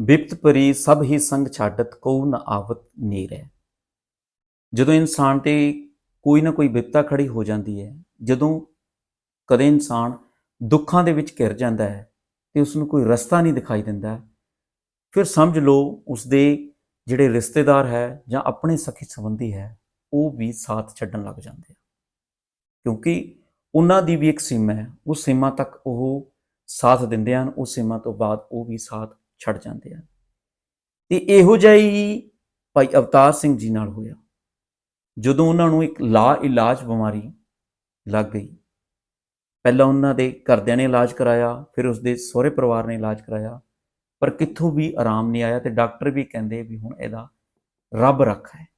ਬਿਪਤ ਪਰੀ ਸਭ ਹੀ ਸੰਗ ਛਾਡਤ ਕਉ ਨ ਆਵਤ ਨੀਰੈ। ਜਦੋਂ ਇਨਸਾਨ ਤੇ ਕੋਈ ਨਾ ਕੋਈ ਬਿਪਤਾ ਖੜੀ ਹੋ ਜਾਂਦੀ ਹੈ, ਜਦੋਂ ਕਦੇ ਇਨਸਾਨ ਦੁੱਖਾਂ ਦੇ ਵਿੱਚ ਘਿਰ ਜਾਂਦਾ ਹੈ ਤੇ ਉਸ ਨੂੰ ਕੋਈ ਰਸਤਾ ਨਹੀਂ ਦਿਖਾਈ ਦਿੰਦਾ, ਫਿਰ ਸਮਝ ਲਓ ਉਸ ਦੇ ਜਿਹੜੇ ਰਿਸ਼ਤੇਦਾਰ ਹੈ ਜਾਂ ਆਪਣੇ ਸਖੀ ਸੰਬੰਧੀ ਹੈ, ਉਹ ਵੀ ਸਾਥ ਛੱਡਣ ਲੱਗ ਜਾਂਦੇ ਆ। ਕਿਉਂਕਿ ਉਹਨਾਂ ਦੀ ਵੀ ਇੱਕ ਸੀਮਾ ਹੈ, ਉਹ ਸੀਮਾ ਤੱਕ ਉਹ ਸਾਥ ਦਿੰਦੇ ਹਨ ਉਸ ਸੀਮਾ ਤੋਂ ਬਾਅਦ ਉਹ ਵੀ ਸਾਥ ਛੱਡ ਜਾਂਦੇ ਹਨ ਤੇ ਇਹੋ ਜਿਹਾ ਹੀ ਭਾਈ ਅਵਤਾਰ ਸਿੰਘ ਜੀ ਨਾਲ ਹੋਇਆ। ਜਦੋਂ ਉਹਨਾਂ ਨੂੰ ਇੱਕ ਲਾ ਇਲਾਜ ਬਿਮਾਰੀ ਲੱਗ ਗਈ। ਪਹਿਲਾਂ ਉਹਨਾਂ ਦੇ ਘਰਦਿਆਂ ਨੇ ਇਲਾਜ ਕਰਾਇਆ, ਫਿਰ ਉਸਦੇ ਸਹੁਰੇ ਪਰਿਵਾਰ ਨੇ ਇਲਾਜ ਕਰਾਇਆ। ਪਰ ਕਿੱਥੋਂ ਵੀ ਆਰਾਮ ਨਹੀਂ ਆਇਆ ਤੇ ਡਾਕਟਰ ਵੀ ਕਹਿੰਦੇ ਵੀ ਹੁਣ ਇਹਦਾ ਰੱਬ ਰੱਖਾ ਹੈ।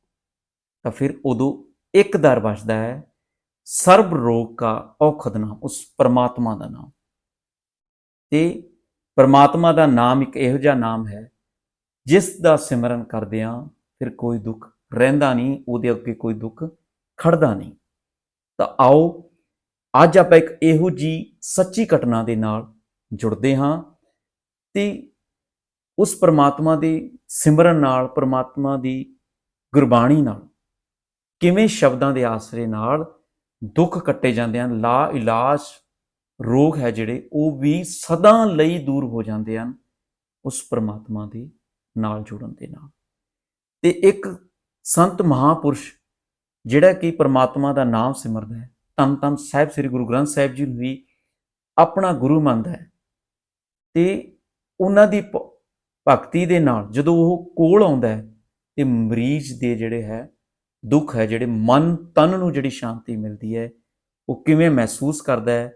ਤਾਂ ਫਿਰ ਉਦੋਂ ਇੱਕ ਦਰ ਬਚਦਾ ਹੈ, ਸਰਬ ਰੋਗ ਕਾ ਔਖਦ ਨਾਮ, ਉਸ ਪਰਮਾਤਮਾ ਦਾ ਨਾਮ। ਤੇ ਪਰਮਾਤਮਾ ਦਾ ਨਾਮ ਇੱਕ ਇਹੋ ਜਿਹਾ ਨਾਮ ਹੈ, ਜਿਸ ਦਾ ਸਿਮਰਨ ਕਰਦੇ ਕਰਦਿਆਂ ਫਿਰ ਕੋਈ ਦੁੱਖ ਰਹਿੰਦਾ ਨਹੀਂ, ਉਹਦੇ ਅੱਗੇ ਕੋਈ ਦੁੱਖ ਖੜਦਾ ਨਹੀਂ। ਤਾਂ ਆਓ, ਅੱਜ ਆਪਾਂ ਇੱਕ ਇਹੋ ਜੀ ਸੱਚੀ ਘਟਨਾ ਦੇ ਨਾਲ ਜੁੜਦੇ ਹਾਂ ਤੇ ਉਸ ਪਰਮਾਤਮਾ ਦੇ ਸਿਮਰਨ ਨਾਲ, ਪਰਮਾਤਮਾ ਦੀ ਗੁਰਬਾਣੀ ਨਾਲ ਕਿਵੇਂ ਸ਼ਬਦਾਂ ਦੇ ਆਸਰੇ ਨਾਲ ਦੁੱਖ ਕੱਟੇ ਜਾਂਦੇ ਹਨ ਲਾ ਇਲਾਜ ਰੋਗ ਹੈ ਜਿਹੜੇ, ਉਹ ਵੀ ਸਦਾ ਲਈ ਦੂਰ ਹੋ ਜਾਂਦੇ ਹਨ, ਉਸ ਪਰਮਾਤਮਾ ਦੇ ਨਾਲ ਜੁੜਨ ਦੇ ਨਾਲ। ਤੇ ਇੱਕ ਸੰਤ ਮਹਾਪੁਰਸ਼, ਜਿਹੜਾ ਕਿ ਪਰਮਾਤਮਾ ਦਾ ਨਾਮ ਸਿਮਰਦਾ ਹੈ ਤਨ ਤਨ ਸਾਹਿਬ, ਸ੍ਰੀ ਗੁਰੂ ਗ੍ਰੰਥ ਸਾਹਿਬ ਜੀ ਨੂੰ ਵੀ ਆਪਣਾ ਗੁਰੂ ਮੰਨਦਾ ਹੈ। ਤੇ ਉਹਨਾਂ ਦੀ ਭਗਤੀ ਦੇ ਨਾਲ ਜਦੋਂ ਉਹ ਕੋਲ ਆਉਂਦਾ ਹੈ, ਤੇ ਮਰੀਜ਼ ਦੇ ਜਿਹੜੇ ਹੈ, ਦੁੱਖ ਹੈ, ਜਿਹੜੇ ਮਨ ਤਨ ਨੂੰ ਜਿਹੜੀ ਸ਼ਾਂਤੀ ਮਿਲਦੀ ਹੈ, ਉਹ ਕਿਵੇਂ ਮਹਿਸੂਸ ਕਰਦਾ ਹੈ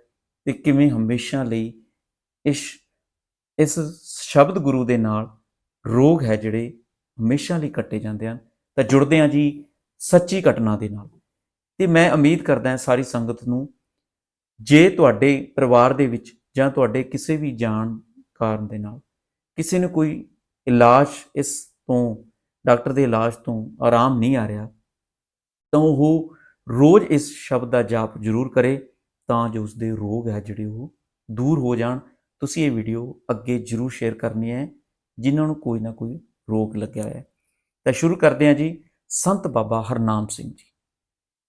ਤੇ ਕਿਵੇਂ ਹਮੇਸ਼ਾ ਲਈ ਇਸ ਇਸ ਸ਼ਬਦ ਗੁਰੂ ਦੇ ਨਾਲ ਰੋਗ ਹੈ ਜਿਹੜੇ ਹਮੇਸ਼ਾ ਲਈ ਕੱਟੇ ਜਾਂਦੇ ਹਨ, ਤਾਂ ਜੁੜਦੇ ਹਾਂ ਜੀ ਸੱਚੀ ਘਟਨਾ ਦੇ ਨਾਲ। ਤੇ ਮੈਂ ਉਮੀਦ ਕਰਦਾ ਹਾਂ ਸਾਰੀ ਸੰਗਤ ਨੂੰ ਜੇ ਤੁਹਾਡੇ ਪਰਿਵਾਰ ਦੇ ਵਿੱਚ ਜਾਂ ਤੁਹਾਡੇ ਕਿਸੇ ਵੀ ਜਾਣ ਕਾਰਨ ਦੇ ਨਾਲ ਕਿਸੇ ਨੂੰ ਕੋਈ ਇਲਾਜ ਇਸ ਤੋਂ, ਡਾਕਟਰ ਦੇ ਇਲਾਜ ਤੋਂ ਆਰਾਮ ਨਹੀਂ ਆ ਰਿਹਾ, ਤਾਂ ਉਹ ਰੋਜ਼ ਇਸ ਸ਼ਬਦ ਦਾ ਜਾਪ ਜ਼ਰੂਰ ਕਰੇ ਤਾਂ ਜੋ ਉਸਦੇ ਰੋਗ ਹੈ ਜਿਹੜੇ ਉਹ ਦੂਰ ਹੋ ਜਾਣ। ਤੁਸੀਂ ਇਹ ਵੀਡੀਓ ਅੱਗੇ ਜ਼ਰੂਰ ਸ਼ੇਅਰ ਕਰਨੀ ਹੈ, ਜਿਨ੍ਹਾਂ ਨੂੰ ਕੋਈ ਨਾ ਕੋਈ ਰੋਗ ਲੱਗਿਆ ਹੈ। ਤਾਂ ਸ਼ੁਰੂ ਕਰਦੇ ਹਾਂ ਜੀ, ਸੰਤ ਬਾਬਾ ਹਰਨਾਮ ਸਿੰਘ ਜੀ,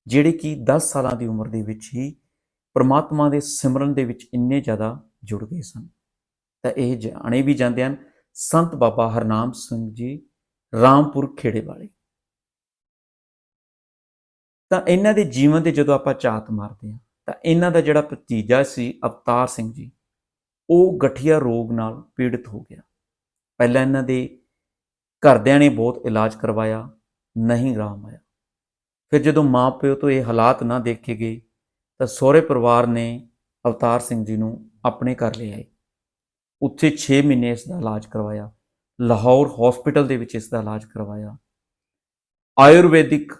ਜਿਹੜੇ ਕਿ 10 ਸਾਲਾਂ ਦੀ ਉਮਰ ਦੇ ਵਿੱਚ ਹੀ ਪ੍ਰਮਾਤਮਾ ਦੇ ਸਿਮਰਨ ਦੇ ਵਿੱਚ ਇੰਨੇ ਜ਼ਿਆਦਾ ਜੁੜ ਗਏ ਸਨ। ਤਾਂ ਇਹ ਜਾਣੇ ਵੀ ਜਾਂਦੇ ਹਨ, ਸੰਤ ਬਾਬਾ ਹਰਨਾਮ ਸਿੰਘ ਜੀ, ਰਾਮਪੁਰ ਖੇੜੇ ਵਾਲੇ। ਤਾਂ ਇਹਨਾਂ ਦੇ ਜੀਵਨ ਦੇ ਜਦੋਂ ਆਪਾਂ ਝਾਤ ਮਾਰਦੇ ਹਾਂ ਤਾਂ ਇਹਨਾਂ ਦਾ ਜਿਹੜਾ ਭਤੀਜਾ ਸੀ ਅਵਤਾਰ ਸਿੰਘ ਜੀ, ਉਹ ਗਠੀਆ ਰੋਗ ਨਾਲ ਪੀੜਤ ਹੋ ਗਿਆ। ਪਹਿਲਾਂ ਇਹਨਾਂ ਦੇ ਘਰਦਿਆਂ ਨੇ ਬਹੁਤ ਇਲਾਜ ਕਰਵਾਇਆ, ਨਹੀਂ ਆਰਾਮ ਆਇਆ। ਫਿਰ ਜਦੋਂ ਮਾਂ ਪਿਓ ਤੋਂ ਇਹ ਹਾਲਾਤ ਨਾ ਦੇਖੇ ਗਏ, ਤਾਂ ਸਹੁਰੇ ਪਰਿਵਾਰ ਨੇ ਅਵਤਾਰ ਸਿੰਘ ਜੀ ਨੂੰ ਆਪਣੇ ਘਰ ਲੈ ਆਏ। ਉੱਥੇ 6 ਮਹੀਨੇ ਇਸ ਦਾ ਇਲਾਜ ਕਰਵਾਇਆ। ਲਾਹੌਰ ਹਸਪੀਟਲ ਦੇ ਵਿੱਚ ਇਸ ਦਾ ਇਲਾਜ ਕਰਵਾਇਆ। ਆਯੁਰਵੈਦਿਕ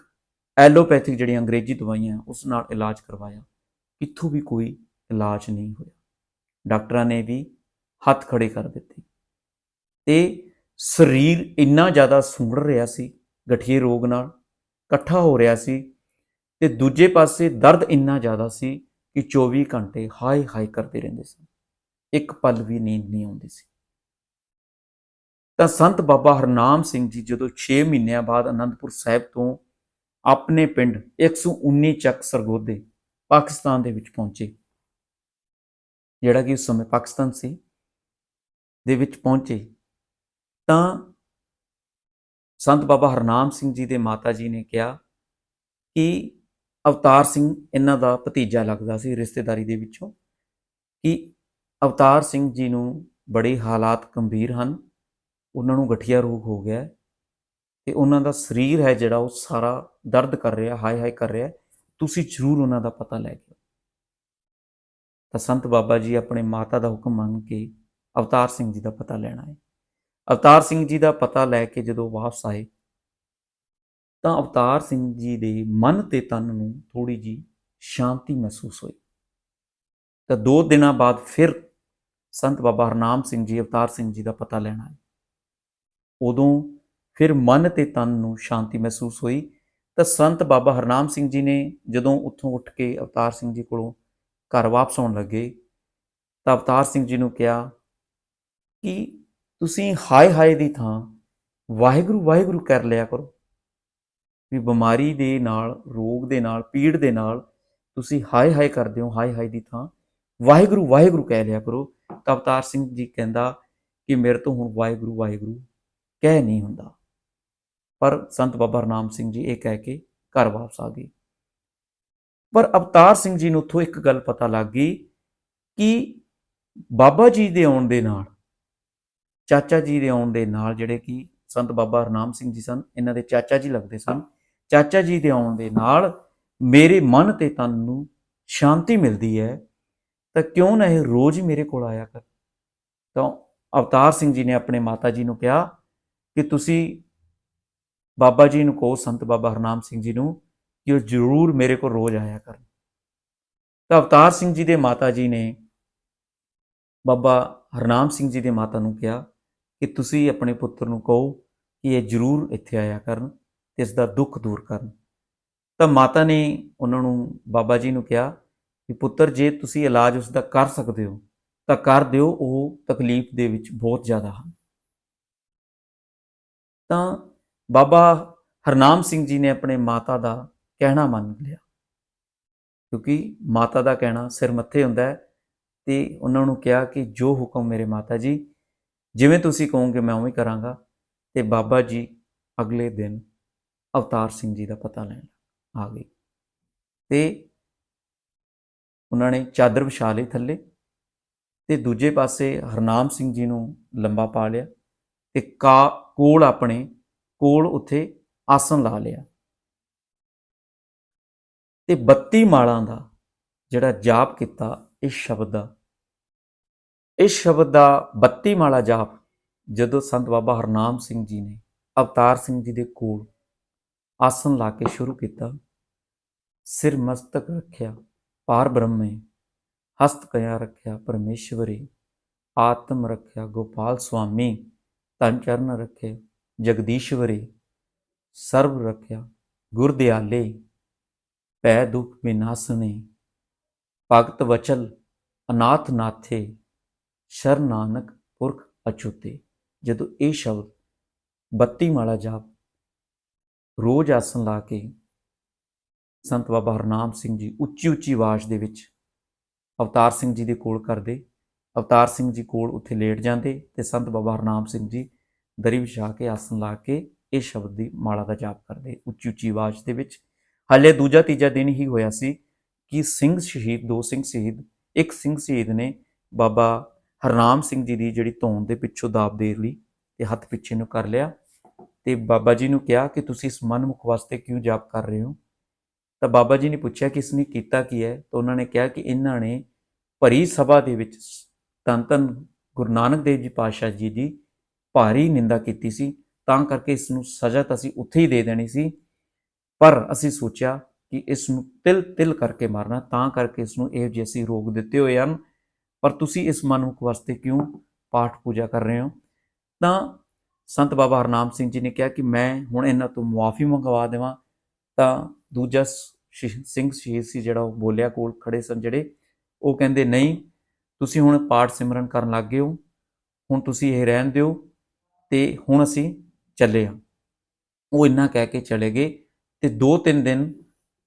ਐਲੋਪੈਥਿਕ ਜਿਹੜੀਆਂ ਅੰਗਰੇਜ਼ੀ ਦਵਾਈਆਂ, ਉਸ ਨਾਲ ਇਲਾਜ ਕਰਵਾਇਆ। ਕਿੱਥੋਂ ਵੀ ਕੋਈ ਇਲਾਜ ਨਹੀਂ ਹੋਇਆ। ਡਾਕਟਰਾਂ ਨੇ ਵੀ ਹੱਥ ਖੜੇ ਕਰ ਦਿੱਤੇ। ਤੇ ਸਰੀਰ ਇੰਨਾ ਜ਼ਿਆਦਾ ਸੁੰਗੜ ਰਿਹਾ ਸੀ, ਗਠੀਏ ਰੋਗ ਨਾਲ, ਇਕੱਠਾ ਹੋ ਰਿਹਾ ਸੀ ਤੇ ਦੂਜੇ ਪਾਸੇ ਦਰਦ ਇੰਨਾ ਜ਼ਿਆਦਾ ਸੀ ਕਿ 24 ਘੰਟੇ ਹਾਏ ਹਾਏ ਕਰਦੇ ਰਹਿੰਦੇ ਸਨ ਇੱਕ ਪਲ ਵੀ ਨੀਂਦ ਨਹੀਂ ਆਉਂਦੀ ਸੀ। ਤਾਂ ਸੰਤ ਬਾਬਾ ਹਰਨਾਮ ਸਿੰਘ ਜੀ ਜਦੋਂ 6 ਮਹੀਨਿਆਂ ਬਾਅਦ ਅਨੰਦਪੁਰ ਸਾਹਿਬ ਤੋਂ ਆਪਣੇ ਪਿੰਡ 119 ਚੱਕ ਸਰਗੋਦੇ ਪਾਕਿਸਤਾਨ ਦੇ ਵਿੱਚ ਪਹੁੰਚੇ। ਜਿਹੜਾ ਕਿ ਉਸ ਸਮੇਂ ਪਾਕਿਸਤਾਨ ਸੀ, ਦੇ ਵਿੱਚ ਪਹੁੰਚੇ। ਤਾਂ ਸੰਤ ਬਾਬਾ ਹਰਨਾਮ ਸਿੰਘ ਜੀ ਦੇ ਮਾਤਾ ਜੀ ਨੇ ਕਿਹਾ ਕਿ ਅਵਤਾਰ ਸਿੰਘ ਇਹਨਾਂ ਦਾ ਭਤੀਜਾ ਲੱਗਦਾ ਸੀ ਰਿਸ਼ਤੇਦਾਰੀ ਦੇ ਵਿੱਚੋਂ, ਕਿ ਅਵਤਾਰ ਸਿੰਘ ਜੀ ਨੂੰ ਬੜੇ ਹਾਲਾਤ ਗੰਭੀਰ ਹਨ, ਉਹਨਾਂ ਨੂੰ ਗਠੀਆ ਰੋਗ ਹੋ ਗਿਆ ਹੈ ਤੇ ਉਹਨਾਂ ਦਾ ਸਰੀਰ ਹੈ ਜਿਹੜਾ ਉਹ ਸਾਰਾ ਦਰਦ ਕਰ ਰਿਹਾ ਹਾਏ ਹਾਏ ਕਰ ਰਿਹਾ ਤੁਸੀਂ ਜ਼ਰੂਰ ਉਹਨਾਂ ਦਾ ਪਤਾ ਲੈ ਕੇ ਤਾਂ ਸੰਤ ਬਾਬਾ ਜੀ ਆਪਣੇ ਮਾਤਾ ਦਾ ਹੁਕਮ ਮੰਨ ਕੇ ਅਵਤਾਰ ਸਿੰਘ ਜੀ ਦਾ ਪਤਾ ਲੈਣਾ ਹੈ ਅਵਤਾਰ ਸਿੰਘ ਜੀ ਦਾ ਪਤਾ ਲੈ ਕੇ ਜਦੋਂ ਵਾਪਸ ਆਏ, ਤਾਂ ਅਵਤਾਰ ਸਿੰਘ ਜੀ ਦੇ ਮਨ ਤੇ ਤਨ ਨੂੰ ਥੋੜੀ ਜੀ ਸ਼ਾਂਤੀ ਮਹਿਸੂਸ ਹੋਈ। ਤਾਂ ਦੋ ਦਿਨਾਂ ਬਾਅਦ ਫਿਰ ਸੰਤ ਬਾਬਾ ਹਰਨਾਮ ਸਿੰਘ ਜੀ, ਅਵਤਾਰ ਸਿੰਘ ਜੀ ਦਾ ਪਤਾ ਲੈਣਾ ਹੈ ਉਦੋਂ ਫਿਰ ਮਨ ਤੇ ਤਨ ਨੂੰ ਸ਼ਾਂਤੀ ਮਹਿਸੂਸ ਹੋਈ ਤਾਂ ਸੰਤ ਬਾਬਾ ਹਰਨਾਮ ਸਿੰਘ ਜੀ ਨੇ ਜਦੋਂ ਉੱਥੋਂ ਉੱਠ ਕੇ ਅਵਤਾਰ ਸਿੰਘ ਜੀ ਕੋਲੋਂ ਘਰ ਵਾਪਸ ਆਉਣ ਲੱਗੇ, ਤਾਂ ਅਵਤਾਰ ਸਿੰਘ ਜੀ ਨੂੰ ਕਿਹਾ ਕਿ ਤੁਸੀਂ ਹਾਏ ਹਾਏ ਦੀ ਥਾਂ ਵਾਹਿਗੁਰੂ ਵਾਹਿਗੁਰੂ ਕਰ ਲਿਆ ਕਰੋ ਵੀ ਬਿਮਾਰੀ ਦੇ ਨਾਲ, ਰੋਗ ਦੇ ਨਾਲ, ਪੀੜ ਦੇ ਨਾਲ ਤੁਸੀਂ ਹਾਏ ਹਾਏ ਕਰਦੇ ਹੋ, ਹਾਏ ਹਾਏ ਦੀ ਥਾਂ ਵਾਹਿਗੁਰੂ ਵਾਹਿਗੁਰੂ ਕਹਿ ਲਿਆ ਕਰੋ। ਤਾਂ ਅਵਤਾਰ ਸਿੰਘ ਜੀ ਕਹਿੰਦਾ ਕਿ ਮੇਰੇ ਤੋਂ ਹੁਣ ਵਾਹਿਗੁਰੂ ਵਾਹਿਗੁਰੂ ਕਹਿ ਨਹੀਂ ਹੁੰਦਾ। ਪਰ ਸੰਤ ਬਾਬਾ ਹਰਨਾਮ ਸਿੰਘ ਜੀ ਇਹ ਕਹਿ ਕੇ ਘਰ ਵਾਪਸ ਆ ਗਏ। ਪਰ ਅਵਤਾਰ ਸਿੰਘ ਜੀ ਨੂੰ ਉੱਥੋਂ ਇੱਕ ਗੱਲ ਪਤਾ ਲੱਗ ਗਈ ਕਿ ਬਾਬਾ ਜੀ ਦੇ ਆਉਣ ਦੇ ਨਾਲ, ਚਾਚਾ ਜੀ ਦੇ ਆਉਣ ਦੇ ਨਾਲ ਜਿਹੜੇ ਕਿ ਸੰਤ ਬਾਬਾ ਹਰਨਾਮ ਸਿੰਘ ਜੀ ਸਨ, ਇਹਨਾਂ ਦੇ ਚਾਚਾ ਜੀ ਲੱਗਦੇ ਸਨ, ਚਾਚਾ ਜੀ ਦੇ ਆਉਣ ਦੇ ਨਾਲ ਮੇਰੇ ਮਨ ਤੇ ਤਨ ਨੂੰ ਸ਼ਾਂਤੀ ਮਿਲਦੀ ਹੈ, ਤਾਂ ਕਿਉਂ ਨਾ ਇਹ ਰੋਜ਼ ਮੇਰੇ ਕੋਲ ਆਇਆ ਕਰ? ਤਾਂ ਅਵਤਾਰ ਸਿੰਘ ਜੀ ਨੇ ਆਪਣੇ ਮਾਤਾ ਜੀ ਨੂੰ ਕਿਹਾ ਕਿ ਤੁਸੀਂ ਬਾਬਾ ਜੀ ਨੂੰ ਕਹੋ, ਸੰਤ ਬਾਬਾ ਹਰਨਾਮ ਸਿੰਘ ਜੀ ਨੂੰ ਕਿ ਉਹ ਜ਼ਰੂਰ ਮੇਰੇ ਕੋਲ ਰੋਜ਼ ਆਇਆ ਕਰਨ। ਤਾਂ ਅਵਤਾਰ ਸਿੰਘ ਜੀ ਦੇ ਮਾਤਾ ਜੀ ਨੇ ਬਾਬਾ ਹਰਨਾਮ ਸਿੰਘ ਜੀ ਦੇ ਮਾਤਾ ਨੂੰ ਕਿਹਾ ਕਿ ਤੁਸੀਂ ਆਪਣੇ ਪੁੱਤਰ ਨੂੰ ਕਹੋ ਕਿ ਇਹ ਜ਼ਰੂਰ ਇੱਥੇ ਆਇਆ ਕਰਨ ਤੇ ਇਸ ਦਾ ਦੁੱਖ ਦੂਰ ਕਰਨ। ਤਾਂ ਮਾਤਾ ਨੇ ਉਹਨਾਂ ਨੂੰ, ਬਾਬਾ ਜੀ ਨੂੰ ਕਿਹਾ ਕਿ ਪੁੱਤਰ, ਜੇ ਤੁਸੀਂ ਇਲਾਜ ਉਸ ਦਾ ਕਰ ਸਕਦੇ ਹੋ, ਤਾਂ ਕਰ ਦਿਓ, ਉਹ ਤਕਲੀਫ ਦੇ ਵਿੱਚ ਬਹੁਤ ਜ਼ਿਆਦਾ ਹਨ। ਤਾਂ ਬਾਬਾ ਹਰਨਾਮ ਸਿੰਘ ਜੀ ਨੇ ਆਪਣੇ ਮਾਤਾ ਦਾ ਕਹਿਣਾ ਮੰਨ ਲਿਆ। ਕਿਉਂਕਿ ਮਾਤਾ ਦਾ ਕਹਿਣਾ ਸਿਰ ਮੱਥੇ ਹੁੰਦਾ ਹੈ ਤੇ ਉਹਨਾਂ ਨੂੰ ਕਿਹਾ ਕਿ ਜੋ ਹੁਕਮ ਮੇਰੇ ਮਾਤਾ ਜੀ, ਜਿਵੇਂ ਤੁਸੀਂ ਕਹੋਗੇ ਮੈਂ ਉਵੇਂ ਕਰਾਂਗਾ ਤੇ ਬਾਬਾ ਜੀ ਅਗਲੇ ਦਿਨ ਅਵਤਾਰ ਸਿੰਘ ਜੀ ਦਾ ਪਤਾ ਲੈਣ ਆ ਗਏ। ਤੇ ਉਹਨਾਂ ਨੇ ਚਾਦਰ ਵਿਛਾ ਲਈ ਥੱਲੇ ਤੇ ਦੂਜੇ ਪਾਸੇ ਹਰਨਾਮ ਸਿੰਘ ਜੀ ਨੂੰ ਲੰਬਾ ਪਾ ਲਿਆ ਤੇ ਕਾ, ਕੋਲ ਆਪਣੇ ਕੋਲ ਉੱਥੇ ਆਸਨ ਲਾ ਲਿਆ। ਤੇ 32 ਮਾਲਾਂ ਦਾ ਜਿਹੜਾ ਜਾਪ ਕੀਤਾ ਇਸ ਸ਼ਬਦ ਦਾ। ਇਸ ਸ਼ਬਦ ਦਾ 32 ਮਾਲਾ ਜਾਪ ਜਦੋਂ ਸੰਤ ਬਾਬਾ ਹਰਨਾਮ ਸਿੰਘ ਜੀ ਨੇ ਅਵਤਾਰ ਸਿੰਘ ਜੀ ਦੇ ਕੋਲ ਆਸਨ ਲਾ ਕੇ ਸ਼ੁਰੂ ਕੀਤਾ, ਸਿਰ ਮਸਤਕ ਰੱਖਿਆ, ਪਾਰ ਬ੍ਰਹਮੇ, ਹਸਤ ਕਿਆ ਰੱਖਿਆ ਪਰਮੇਸ਼ਵਰੀ, ਆਤਮ ਰੱਖਿਆ ਗੋਪਾਲ ਸੁਆਮੀ, ਤਨ ਚਰਨ ਰੱਖੇ ਜਗਦੀਸ਼ਵਰੀ, ਸਰਬ ਰੱਖਿਆ ਗੁਰ ਦਿਆਲੇ ਪੈ ਦੁਖ ਵਿਨਾਸਨੇ ਭਗਤ ਵਚਲ ਅਨਾਥ ਨਾਥੇ, ਸ਼ਰ ਨਾਨਕ ਪੁਰਖ ਅਚੂਤੇ ਜਦੋਂ ਇਹ ਸ਼ਬਦ 32 ਮਾਲਾ ਜਾਪ ਰੋਜ਼ ਆਸਨ ਲਾ ਕੇ ਸੰਤ ਬਾਬਾ ਹਰਨਾਮ ਸਿੰਘ ਜੀ ਉੱਚੀ ਉੱਚੀ ਆਵਾਜ਼ ਦੇ ਵਿੱਚ ਅਵਤਾਰ ਸਿੰਘ ਜੀ ਦੇ ਕੋਲ ਕਰਦੇ, ਅਵਤਾਰ ਸਿੰਘ ਜੀ ਕੋਲ ਉੱਥੇ ਲੇਟ ਜਾਂਦੇ ਤੇ ਸੰਤ ਬਾਬਾ ਹਰਨਾਮ ਸਿੰਘ ਜੀ ਦਰੀ ਵਿਛਾ ਕੇ ਆਸਨ ਲਾ ਕੇ ਇਹ ਸ਼ਬਦ ਦੀ ਮਾਲਾ ਦਾ ਜਾਪ ਕਰਦੇ। ਉੱਚੀ ਉੱਚੀ ਆਵਾਜ਼ ਦੇ ਵਿੱਚ, ਹਾਲੇ ਦੂਜਾ ਤੀਜਾ ਦਿਨ ਹੀ ਹੋਇਆ ਸੀ ਕਿ ਸਿੰਘ ਸ਼ਹੀਦ, ਦੋ ਸਿੰਘ ਸ਼ਹੀਦ, ਇੱਕ ਸਿੰਘ ਸ਼ਹੀਦ ਨੇ ਬਾਬਾ ਹਰਨਾਮ ਸਿੰਘ ਜੀ ਦੀ ਜਿਹੜੀ ਧੌਣ ਦੇ ਪਿੱਛੋਂ ਦਾਬ ਦੇ ਲਈ ਤੇ ਹੱਥ ਪਿੱਛੇ ਨੂੰ ਕਰ ਲਿਆ ਤੇ ਬਾਬਾ ਜੀ ਨੂੰ ਕਿਹਾ ਕਿ ਤੁਸੀਂ ਇਸ ਮਨਮੁਖ ਵਾਸਤੇ ਕਿਉਂ ਜਾਪ ਕਰ ਰਹੇ ਹੋ? ਤਾਂ ਬਾਬਾ ਜੀ ਨੇ ਪੁੱਛਿਆ ਕਿ ਇਸਨੇ ਕੀਤਾ ਕੀ ਹੈ? ਤਾਂ ਉਹਨਾਂ ਨੇ ਕਿਹਾ ਕਿ ਇਹਨਾਂ ਨੇ ਭਰੀ ਸਭਾ ਦੇ ਵਿੱਚ ਧੰਨ ਧੰਨ ਗੁਰੂ ਨਾਨਕ ਦੇਵ ਜੀ ਪਾਤਸ਼ਾਹ ਜੀ ਦੀ ਭਾਰੀ ਨਿੰਦਾ ਕੀਤੀ ਸੀ, ਤਾਂ ਕਰਕੇ ਇਸ ਨੂੰ ਸਜ਼ਾ ਤਾਂ ਅਸੀਂ ਉੱਥੇ ਹੀ ਦੇ ਦੇਣੀ ਸੀ। ਪਰ ਅਸੀਂ ਸੋਚਿਆ ਕਿ ਇਸ ਨੂੰ ਤਿਲ ਤਿਲ ਕਰਕੇ ਮਾਰਨਾ, ਤਾਂ ਕਰਕੇ ਇਸ ਨੂੰ ਇਹ ਜਿਹੇ ਰੋਗ ਦਿੱਤੇ ਹੋਏ ਹਨ। ਪਰ ਤੁਸੀਂ ਇਸ ਮਨੁੱਖ ਵਾਸਤੇ ਕਿਉਂ ਪਾਠ ਪੂਜਾ ਕਰ ਰਹੇ ਹੋ? ਤਾਂ ਸੰਤ ਬਾਬਾ ਹਰਨਾਮ ਸਿੰਘ ਜੀ ਨੇ ਕਿਹਾ ਕਿ ਮੈਂ ਹੁਣ ਇਹਨਾਂ ਤੋਂ ਮੁਆਫੀ ਮੰਗਵਾ ਦੇਵਾਂ। ਤਾਂ ਦੂਜਾ ਸ਼ਹੀਦ ਸਿੰਘ ਸ਼ਹੀਦ ਸੀ ਜਿਹੜਾ ਉਹ ਬੋਲਿਆ ਕੋਲ ਖੜੇ ਸਨ ਜਿਹੜੇ, ਉਹ ਕਹਿੰਦੇ, ਨਹੀਂ, ਤੁਸੀਂ ਹੁਣ ਪਾਠ ਸਿਮਰਨ ਕਰਨ ਲੱਗ ਗਏ ਹੋ। ਹੁਣ ਤੁਸੀਂ ਇਹ ਰਹਿਣ ਦਿਓ। ਤੇ ਹੁਣ ਅਸੀਂ ਚੱਲੇ ਹਾਂ। ਉਹ ਇੰਨਾ ਕਹਿ ਕੇ ਚਲੇ ਗਏ ਤੇ ਦੋ ਤਿੰਨ ਦਿਨ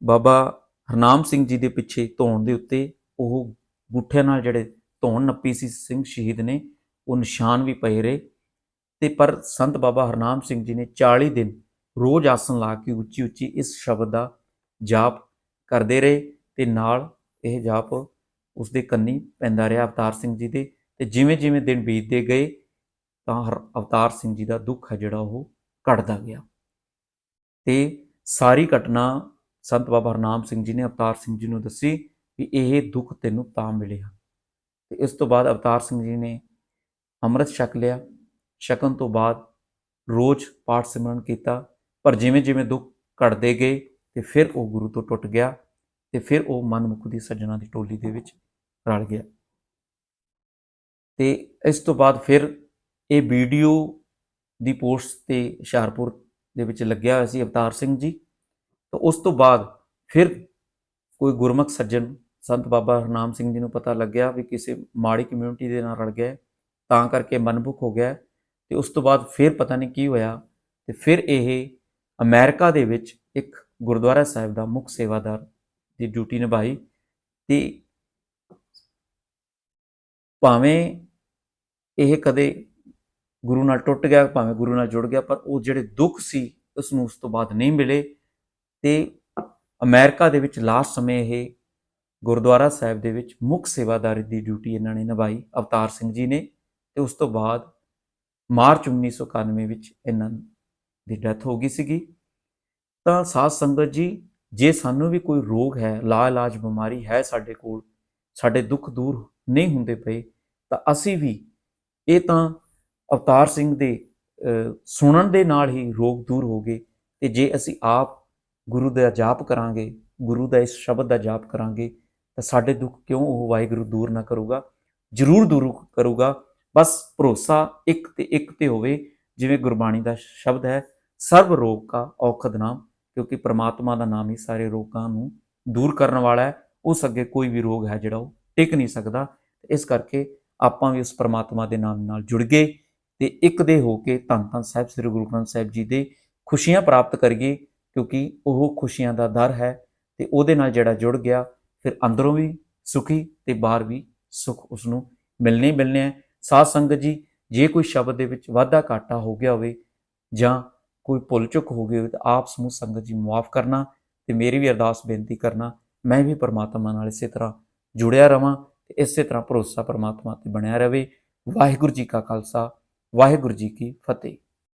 ਬਾਬਾ ਹਰਨਾਮ ਸਿੰਘ ਜੀ ਦੇ ਪਿੱਛੇ ਧੌਣ ਦੇ ਉੱਤੇ ਉਹ ਗੁੱਠਿਆਂ ਨਾਲ ਜਿਹੜੇ ਧੌਣ ਨੱਪੀ ਸੀ ਸਿੰਘ ਸ਼ਹੀਦ ਨੇ, ਉਹ ਨਿਸ਼ਾਨ ਵੀ ਪਏ ਰਹੇ ਤੇ ਪਰ ਸੰਤ ਬਾਬਾ ਹਰਨਾਮ ਸਿੰਘ ਜੀ ਨੇ 40 ਦਿਨ ਰੋਜ਼ ਆਸਨ ਲਾ ਕੇ ਉੱਚੀ ਉੱਚੀ ਇਸ ਸ਼ਬਦ ਦਾ ਜਾਪ ਕਰਦੇ ਰਹੇ ਤੇ ਨਾਲ ਇਹ ਜਾਪ ਉਸਦੇ ਕੰਨੀ ਪੈਂਦਾ ਰਿਹਾ ਅਵਤਾਰ ਸਿੰਘ ਜੀ ਦੇ ਤੇ ਜਿਵੇਂ ਜਿਵੇਂ ਦਿਨ ਬੀਤਦੇ ਗਏ ਤਾਂ ਹਰ ਅਵਤਾਰ ਸਿੰਘ ਜੀ ਦਾ ਦੁੱਖ ਹੈ ਜਿਹੜਾ ਉਹ ਘਟਦਾ ਗਿਆ। ਤੇ ਸਾਰੀ ਘਟਨਾ ਸੰਤ ਬਾਬਾ ਹਰਨਾਮ ਸਿੰਘ ਜੀ ਨੇ ਅਵਤਾਰ ਸਿੰਘ ਜੀ ਨੂੰ ਦੱਸੀ ਵੀ ਇਹ ਦੁੱਖ ਤੈਨੂੰ ਤਾਂ ਮਿਲਿਆ। ਤੇ ਇਸ ਤੋਂ ਬਾਅਦ ਅਵਤਾਰ ਸਿੰਘ ਜੀ ਨੇ ਅੰਮ੍ਰਿਤ ਛਕ ਲਿਆ। ਛਕਣ ਤੋਂ ਬਾਅਦ ਰੋਜ਼ ਪਾਠ ਸਿਮਰਨ ਕੀਤਾ, ਪਰ ਜਿਵੇਂ ਜਿਵੇਂ ਦੁੱਖ ਘਟਦੇ ਗਏ ਤੇ ਫਿਰ ਉਹ ਗੁਰੂ ਤੋਂ ਟੁੱਟ ਗਿਆ ਤੇ ਫਿਰ ਉਹ ਮਨਮੁਖ ਦੀ ਸੱਜਣਾ ਦੀ ਟੋਲੀ ਦੇ ਵਿੱਚ ਰਲ ਗਿਆ। ਤੇ ਇਸ ਤੋਂ ਬਾਅਦ ਫਿਰ ਇਹ ਵੀਡੀਓ ਦੀ ਪੋਸਟ ਤੇ ਹੁਸ਼ਿਆਰਪੁਰ ਦੇ ਵਿੱਚ ਲੱਗਿਆ ਹੋਇਆ ਸੀ ਅਵਤਾਰ ਸਿੰਘ ਜੀ। ਤਾਂ ਉਸ ਤੋਂ ਬਾਅਦ ਫਿਰ ਕੋਈ ਗੁਰਮੁਖ ਸੱਜਣ ਸੰਤ ਬਾਬਾ ਹਰਨਾਮ ਸਿੰਘ ਜੀ ਨੂੰ ਪਤਾ ਲੱਗਿਆ ਵੀ ਕਿਸੇ ਮਾੜੀ ਕਮਿਊਨਿਟੀ ਦੇ ਨਾਲ ਰਲ ਗਿਆ ਤਾਂ ਕਰਕੇ ਮਨਭੁੱਖ ਹੋ ਗਿਆ। ਹੈ ਤੇ ਉਸ ਤੋਂ ਬਾਅਦ ਫਿਰ ਪਤਾ ਨਹੀਂ ਕੀ ਹੋਇਆ ਤੇ ਫਿਰ ਇਹ ਅਮਰੀਕਾ ਦੇ ਵਿੱਚ ਇੱਕ ਗੁਰਦੁਆਰਾ ਸਾਹਿਬ ਦਾ ਮੁੱਖ ਸੇਵਾਦਾਰ ਦੀ ਡਿਊਟੀ ਨਿਭਾਈ ਤੇ ਭਾਵੇਂ ਇਹ ਕਦੇ ਗੁਰੂ ਨਾਲ ਟੁੱਟ ਗਿਆ, ਭਾਵੇਂ ਗੁਰੂ ਨਾਲ ਜੁੜ ਗਿਆ, ਪਰ ਉਹ ਜਿਹੜੇ ਦੁੱਖ ਸੀ ਉਸ ਨੂੰ ਉਸ ਤੋਂ ਬਾਅਦ ਨਹੀਂ ਮਿਲੇ। ਤੇ ਅਮਰੀਕਾ ਦੇ ਵਿੱਚ ਲਾਸਟ ਸਮੇਂ ਇਹ ਗੁਰਦੁਆਰਾ ਸਾਹਿਬ ਦੇ ਵਿੱਚ ਮੁੱਖ ਸੇਵਾਦਾਰੀ ਦੀ ਡਿਊਟੀ ਇਹਨਾਂ ਨੇ ਨਿਭਾਈ, ਅਵਤਾਰ ਸਿੰਘ ਜੀ ਨੇ। ਤੇ ਉਸ ਤੋਂ ਬਾਅਦ ਮਾਰਚ 1991 ਵਿੱਚ ਇਹਨਾਂ ਦੀ ਡੈਥ ਹੋ ਗਈ ਸੀਗੀ। ਤਾਂ ਸਾਧ ਸੰਗਤ ਜੀ, ਜੇ ਸਾਨੂੰ ਵੀ ਕੋਈ ਰੋਗ ਹੈ ਲਾ ਇਲਾਜ ਬਿਮਾਰੀ ਹੈ ਸਾਡੇ ਕੋਲ, ਸਾਡੇ ਦੁੱਖ ਦੂਰ ਨਹੀਂ ਹੁੰਦੇ ਪਏ, ਤਾਂ ਅਸੀਂ ਵੀ ਇਹ ਤਾਂ ਅਵਤਾਰ ਸਿੰਘ ਦੇ ਸੁਣਨ ਦੇ ਨਾਲ ਹੀ ਰੋਗ ਦੂਰ ਹੋ ਗਏ ਤੇ ਜੇ ਅਸੀਂ ਆਪ ਗੁਰੂ ਦਾ ਜਾਪ ਕਰਾਂਗੇ, ਗੁਰੂ ਦਾ ਇਸ ਸ਼ਬਦ ਦਾ ਜਾਪ ਕਰਾਂਗੇ, ਤਾਂ ਸਾਡੇ ਦੁੱਖ ਕਿਉਂ ਉਹ ਵਾਹਿਗੁਰੂ ਦੂਰ ਨਾ ਕਰੂਗਾ? ਜ਼ਰੂਰ ਦੂਰ ਕਰੂਗਾ। ਬਸ ਭਰੋਸਾ ਇੱਕ ਤੇ ਇੱਕ ਤੇ ਹੋਵੇ, ਜਿਵੇਂ ਗੁਰਬਾਣੀ ਦਾ ਸ਼ਬਦ ਹੈ ਸਰਬ ਰੋਗ ਕਾ ਔਖਦ ਨਾਮ, ਕਿਉਂਕਿ ਪ੍ਰਮਾਤਮਾ ਦਾ ਨਾਮ ਹੀ ਸਾਰੇ ਰੋਗਾਂ ਨੂੰ ਦੂਰ ਕਰਨ ਵਾਲਾ ਹੈ, ਉਸ ਅੱਗੇ ਕੋਈ ਵੀ ਰੋਗ ਹੈ ਜਿਹੜਾ ਉਹ ਟਿਕ ਨਹੀਂ ਸਕਦਾ। ਇਸ ਕਰਕੇ ਆਪਾਂ ਵੀ ਉਸ ਪ੍ਰਮਾਤਮਾ ਦੇ ਨਾਮ ਨਾਲ ਜੁੜ ਗਏ। ਤੇ ਇੱਕ ਦੇ ਹੋ ਕੇ ਧੰਨ ਧੰਨ ਸਾਹਿਬ, ਸ੍ਰੀ ਗੁਰੂ ਗ੍ਰੰਥ ਸਾਹਿਬ ਜੀ ਦੇ ਖੁਸ਼ੀਆਂ ਪ੍ਰਾਪਤ ਕਰੀਏ, ਕਿਉਂਕਿ ਉਹ ਖੁਸ਼ੀਆਂ ਦਾ ਦਰ ਹੈ ਤੇ ਉਹਦੇ ਨਾਲ ਜਿਹੜਾ ਜੁੜ ਗਿਆ, ਫਿਰ ਅੰਦਰੋਂ ਵੀ ਸੁਖੀ ਤੇ ਬਾਹਰ ਵੀ ਸੁਖ ਉਸ ਨੂੰ ਮਿਲਣੇ ਹੀ ਮਿਲਣੇ ਹੈ ਸਾਧ ਸੰਗਤ ਜੀ, ਜੇ ਕੋਈ ਸ਼ਬਦ ਦੇ ਵਿੱਚ ਵਾਧਾ ਘਾਟਾ ਹੋ ਗਿਆ ਹੋਵੇ ਜਾਂ ਕੋਈ ਭੁੱਲ ਚੁੱਕ ਹੋ ਗਈ ਹੋਵੇ ਤਾਂ ਆਪ ਸਮੂਹ ਸੰਗਤ ਜੀ ਮਾਫ ਕਰਨਾ ਤੇ ਮੇਰੀ ਵੀ ਅਰਦਾਸ ਬੇਨਤੀ ਕਰਨਾ, ਮੈਂ ਵੀ ਪਰਮਾਤਮਾ ਨਾਲ ਇਸੇ ਤਰ੍ਹਾਂ ਜੁੜਿਆ ਰਵਾਂ ਤੇ ਇਸੇ ਤਰ੍ਹਾਂ ਭਰੋਸਾ ਪਰਮਾਤਮਾ ਤੇ ਬਣਿਆ ਰਵੇ। ਵਾਹਿਗੁਰੂ ਜੀ ਕਾ ਖਾਲਸਾ ਵਾਹਿਗੁਰੂ ਜੀ ਕੀ ਫਤਿਹ।